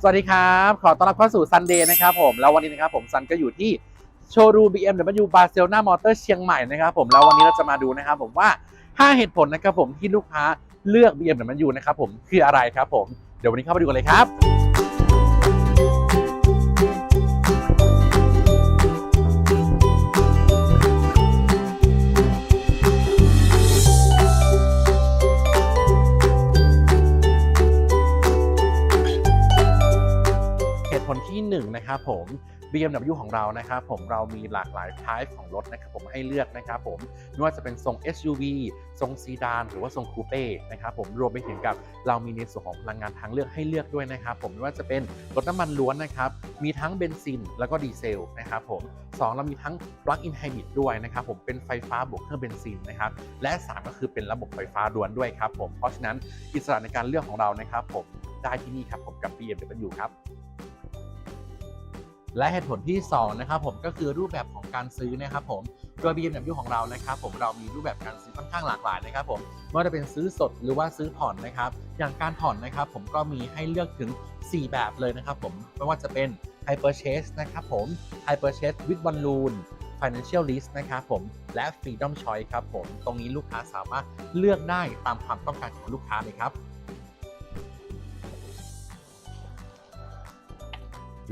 สวัสดีครับ ขอต้อนรับเข้าสู่ซันเดย์นะครับผม แล้ววันนี้นะครับผมซันก็อยู่ที่โชว์รูม BMW Barcelona Motor เชียงใหม่นะครับผม แล้ววันนี้เราจะมาดูนะครับผมว่า 5 เหตุผลนะครับผมที่ลูกค้าเลือก BMW นะครับผมคืออะไรครับผม เดี๋ยววันนี้เข้าไปดูกันเลยครับ เหตุผลที่1นะครับผม BMW ของเรานะครับผมเรามีหลากหลาย type ของรถนะครับผมให้เลือกนะครับผมไม่ว่าจะเป็นทรง SUV ทรงซีดานหรือว่าทรงคูเป้นะครับผมรวมไปถึงกับเรามีในส่วนของพลังงานทางเลือกให้เลือกด้วยนะครับผมไม่ว่าจะเป็นรถน้ำมันล้วนนะครับมีทั้งเบนซินแล้วก็ดีเซลนะครับผมสองเรามีทั้ง plug-in hybrid ด้วยนะครับผมเป็นไฟฟ้าบวกเครื่องเบนซินนะครับและสามก็คือเป็นระบบไฟฟ้าล้วนด้วยครับผมเพราะฉะนั้นอิสระในการเลือกของเรานะครับผมได้ที่นี่ครับผมกับ BMW ครับ และเหตุผลที่2นะครับผมก็คือรูปแบบของการซื้อนะครับผมโดย BMW ของเรานะครับผมเรามีรูปแบบการซื้อค่อนข้างหลากหลายนะครับผมไม่ว่าจะเป็นซื้อสดหรือว่าซื้อผ่อนนะครับ อย่างการผ่อนนะครับผมก็มีให้เลือกถึง 4 แบบเลยนะครับผมไม่ว่าจะเป็น High Purchase นะครับผม High Purchase with Balloon Financial Lease นะครับผมและ Freedom Choice ครับผมตรงนี้ลูกค้าสามารถเลือกได้ตามความต้องการของลูกค้าเลยครับ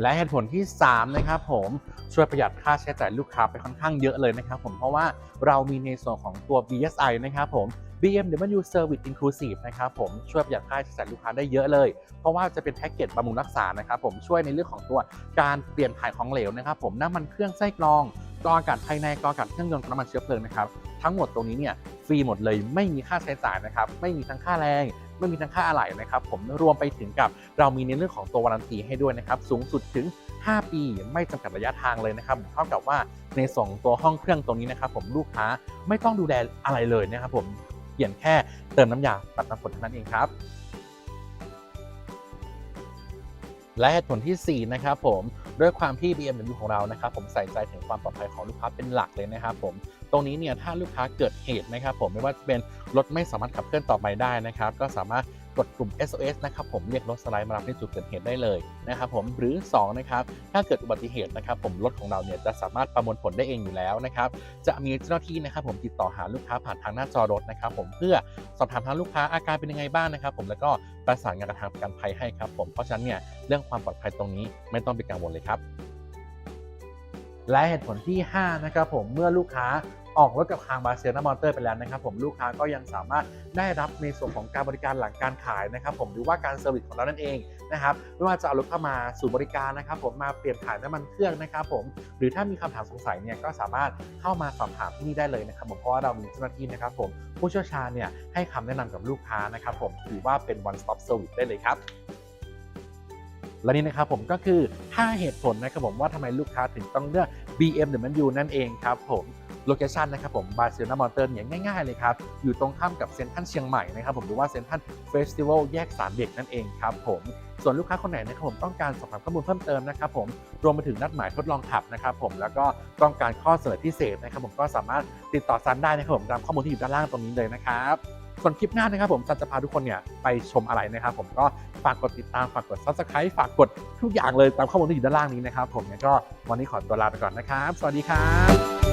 และเหตุผลที่ 3 นะครับผมช่วยประหยัดค่าใช้จ่ายลูกค้าไปค่อนข้างเยอะเลยนะครับผมเพราะว่าเรามีในส่วนของตัว BSI นะครับผม BMW Service Inclusive นะครับผมช่วยประหยัดค่าใช้จ่ายลูกค้าได้เยอะเลย เพราะว่าจะเป็นแพ็กเกจบำรุงรักษานะครับผมช่วยในเรื่องของตัวการเปลี่ยนถ่ายของเหลวนะครับผมน้ำมันเครื่องไส้กรองกรองอากาศภายในกรองอากาศเครื่องยนต์น้ำมันเชื้อเพลิงนะครับ ทั้งหมดตรงนี้เนี่ยฟรีหมดเลยไม่มีค่าใช้จ่ายนะครับไม่มีทั้งค่าแรงไม่มีทั้งค่าอะไหล่นะครับผมรวมไปถึงกับเรามีในเรื่องของตัววารันตีให้ด้วยนะครับสูงสุดถึง 5 ปีไม่จำกัดระยะทางเลยนะครับเท่ากับว่าในส่วนของตัวห้องเครื่องตรงนี้นะครับผมลูกค้าไม่ต้องดูแลอะไรเลยนะครับผมเปลี่ยนแค่เติมน้ำยาตัดน้ำฝนเท่านั้นเองครับและเหตุผลทีสี่ 4 นะครับผมด้วยความที่ BMW ของเรานะครับผมใส่ใจถึงความปลอดภัยของลูกค้าเป็นหลักเลยนะครับผม ตรงนี้เนี่ยถ้าลูกค้าเกิดเหตุนะครับผมไม่ว่าจะเป็นรถไม่สามารถขับเคลื่อนต่อไปได้นะครับก็สามารถกดปุ่ม SOS นะครับผมเรียกรถสไลด์มารับที่จุดเกิดเหตุได้เลยนะครับผมหรือ 2 นะครับ ถ้าเกิดอุบัติเหตุนะครับ ผมรถของเราเนี่ยจะสามารถประมวลผลได้เองอยู่แล้วนะครับ จะมีเจ้าหน้าที่นะครับ ผมติดต่อหาลูกค้าผ่านทางหน้าจอรถนะครับ ผมเพื่อสอบถามทางลูกค้าอาการเป็นยังไงบ้างนะครับ ผมแล้วก็ประสานงานกับทางประกันภัยให้ครับ ผมเพราะฉะนั้นเนี่ยเรื่องความปลอดภัยตรงนี้ไม่ต้องเป็นกังวลเลยครับและเหตุผลที่ 5 นะครับผมเมื่อลูกค้า ออกรถกับทางบาเซลนามอเตอร์ไปแล้วนะครับผมลูกค้าก็ยังสามารถได้รับในส่วนของการบริการหลังการขายนะครับผมหรือว่าการเซอร์วิสของเรานั่นเองนะครับไม่ว่าจะเอารถเข้ามาสู่บริการนะครับผมมาเปลี่ยนถ่ายน้ำมันเครื่องนะครับผมหรือถ้ามีคำถามสงสัยเนี่ยก็สามารถเข้ามาสอบถามที่นี่ได้เลยนะครับผมเพราะว่าเรามีเจ้าหน้าที่นะครับผมผู้เชี่ยวชาญเนี่ยให้คำแนะนำกับลูกค้านะครับผมถือว่าเป็น one stop service ได้เลยครับและนี่นะครับผมก็คือ 5 เหตุผลนะครับผมว่าทำไมลูกค้าถึงต้องเลือก BMW นั่นเองครับผม โลเคชันนะครับผมบาร์เซโลนามอเตอร์เนี่ยง่ายๆเลยครับ อยู่ตรงข้ามกับเซ็นทรัลเชียงใหม่นะครับผมหรือว่าเซ็นทรัลเฟสติวัลแยกสามเด็กนั่นเองครับผมส่วนลูกค้าคนไหนนะครับผมต้องการสอบถามข้อมูลเพิ่มเติมนะครับผมรวมไปถึงนัดหมายทดลองขับนะครับผมแล้วก็ต้องการข้อเสนอพิเศษนะครับผมก็สามารถติดต่อซันได้นะครับผมตามข้อมูลที่อยู่ด้านล่างตรงนี้เลยนะครับส่วนคลิปหน้านะครับผมซันจะพาทุกคนเนี่ยไปชมอะไรนะครับผมก็ฝากกดติดตามฝากกด subscribe ฝากกดทุกอย่างเลยตามข้อมูลที่อยู่ด้านล่างนี้นะครับผมงั้นก็วันนี้ขอตัวลาไปก่อนนะครับ สวัสดีครับ